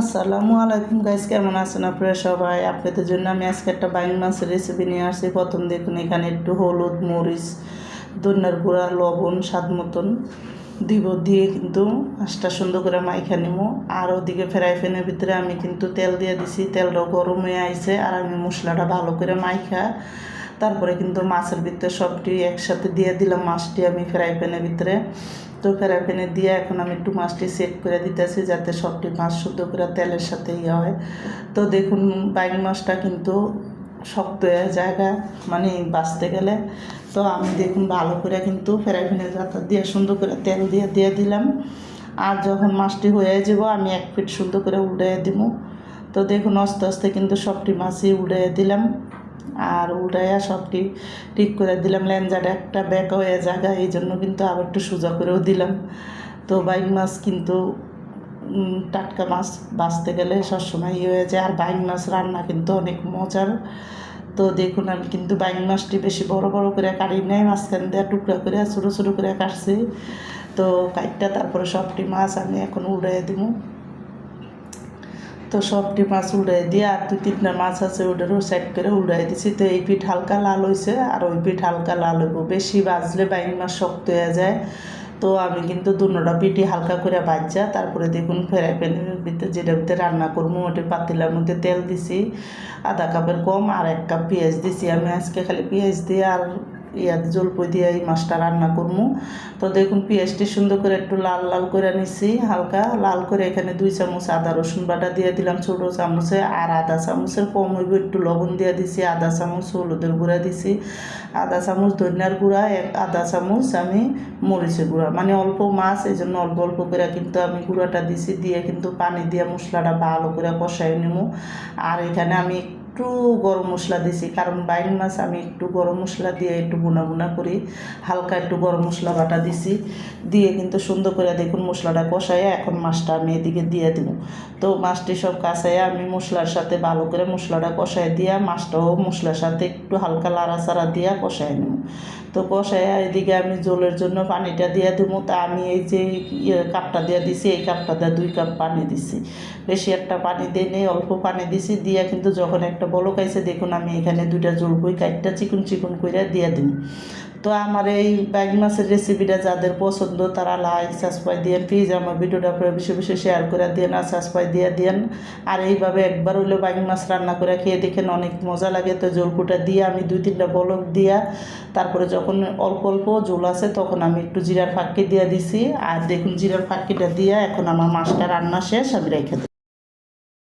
আসসালামু আলাইকুম গাইস কেমন আছেন আপনারা সবাই? আপনাদের জন্য আমি আজকে একটা বাইং মাছের রেসিপি নিয়ে আসছি। প্রথম দেখুন, এখানে একটু হলুদ, মরিচ, ধনিয়ার গুঁড়া, লবণ, স্বাদ মতন দিব। দিয়ে কিন্তু মাছটা সুন্দর করে মাইখা নিব। আর ওদিকে ফ্রাই প্যানের ভিতরে আমি কিন্তু তেল দিয়ে দিছি। তেলটাও গরম হয়ে আইছে আর আমি মশলাটা ভালো করে মাইখা তারপরে কিন্তু মাছের ভিতরে সবটি একসাথে দিয়ে দিলাম মাছটি আমি ফ্রাই প্যানের ভিতরে। তো ফ্রাই প্যানে দিয়ে এখন আমি একটু মাছটি সেট করে দিতেছি যাতে সবটি মাছ শুদ্ধ করে তেলের সাথে ইয়ে হয়। তো দেখুন বাইং মাছটা কিন্তু শক্ত জায়গা মানে বাঁচতে গেলে। তো আমি দেখুন ভালো করে কিন্তু ফ্রাই প্যানের যাতা দিয়ে সুন্দর করে তেল দিয়ে দিয়ে দিলাম। আর যখন মাছটি হয়ে যাব, আমি এক ফিট সুন্দর করে উল্টে দিব। তো দেখুন আস্তে আস্তে কিন্তু সবটি মাছই উল্টে দিলাম। আর উল্টাইয়া সবটি ঠিক করে দিলাম লেঞ্জাটা একটা ব্যাক হয়ে জায়গা এই জন্য কিন্তু আবার একটু সোজা করেও দিলাম। তো বাইক মাছ কিন্তু টাটকা মাছ বাঁচতে গেলে সবসময় ইয়ে হয়ে যায়, আর বাইক মাছ রান্না কিন্তু অনেক মজার। তো দেখুন, আমি কিন্তু বাইক মাছটি বেশি বড় বড় করে কাটি নাই, মাঝখান দিয়ে টুকরা করে ছোটো ছোটো করে কাটছি। তো কাটটা তারপরে সবটি মাছ আমি এখন উড়াই দিব তো সবটি মাছ উড়াই দিয়ে আর দুই তিনটা মাছ আছে ওটারও সাইড করে উড়াই দিছি। তো এই পিঠ হালকা লাল হয়েছে আর ওই পিঠ হালকা লাল হইব। বেশি বাজলে বাইন মাছ শক্ত হয়ে যায়। তো আমি কিন্তু দুনোটা পিঠি হালকা করে বাজা তারপরে দেখুন ফেরাই প্যানের ভিতরে যেটা ভিতরে রান্না করব, ওটা পাতিলার মধ্যে তেল দিছি, আধা কাপের কম আর এক কাপ পেঁয়াজ দিছি। আমি আজকে খালি পেঁয়াজ দিয়ে আর ইয়াত জলপই দিয়ে এই মাছটা রান্না করব তো দেখুন, পেঁয়াজটি সুন্দর করে একটু লাল লাল করে নিছি, হালকা লাল করে এখানে দুই চামচ আদা রসুন বাটা দিয়ে দিলাম ছোটো চামচে, আর আধা চামচের কম হইব একটু লবণ দিয়ে দিছি, আধা চামচ হলুদের গুঁড়া দিছি, আধা চামচ ধনিয়ার গুঁড়া, এক আধা চামচ আমি মরিচের গুঁড়া। মানে অল্প মাছ এই জন্য অল্প অল্প করে কিন্তু আমি গুঁড়াটা দিছি, দিয়ে কিন্তু পানি দিয়ে মশলাটা ভালো করে কষাই নিব আর এখানে আমি একটু গরম মশলা দিছি, কারণ বাইন মাছ আমি একটু গরম মশলা দিয়ে একটু বুনা বুনা করি, হালকা একটু গরম মশলা বাটা দিছি, দিয়ে কিন্তু সুন্দর করে দেখুন মশলাটা কষাইয়া এখন মাছটা আমি এদিকে দিয়ে দিব। তো মাছটি সব কাঁচাইয়া আমি মশলার সাথে ভালো করে মশলাটা কষাই দিয়া মাছটাও মশলার সাথে একটু হালকা লাড়াচাড়া দিয়া কষাই নেব। তো বসায় এদিকে আমি জলের জন্য পানিটা দিয়ে দেবো তা আমি এই যে ইয়ে কাপটা দিয়ে দিছি, এই কাপটা দিয়ে দুই কাপ পানি দিছি। বেশি একটা পানি দিয়ে নেই, অল্প পানি দিছি। দিয়ে কিন্তু যখন একটা বলক আইছে, দেখুন আমি এখানে দুইটা জলপই কাঠটা চিকুন চিকুন করে দিয়ে দিন তো আমার এই ব্যাগ মাছের রেসিপিটা যাদের পছন্দ, তারা লাইক সাবস্ক্রাইব দিয়ে প্লিজ আমার ভিডিওটা আপনারা বেশি বেশি শেয়ার করে দিয়ে আর সাবস্ক্রাইব দিয়ে দেন আর এইভাবে একবার হইলেও ব্যাগ মাছ রান্না করে খেয়ে দেখেন অনেক মজা লাগে। তো জলপুটা দিয়ে আমি দুই তিনটা বলক দিয়া, তারপরে যখন অল্প অল্প জল আছে তখন আমি একটু জিরার ফাঁকি দিয়ে দিছি। আর দেখুন জিরার ফাঁকিটা দিয়ে এখন আমার মাছটা রান্না শেষ, আমি রেখে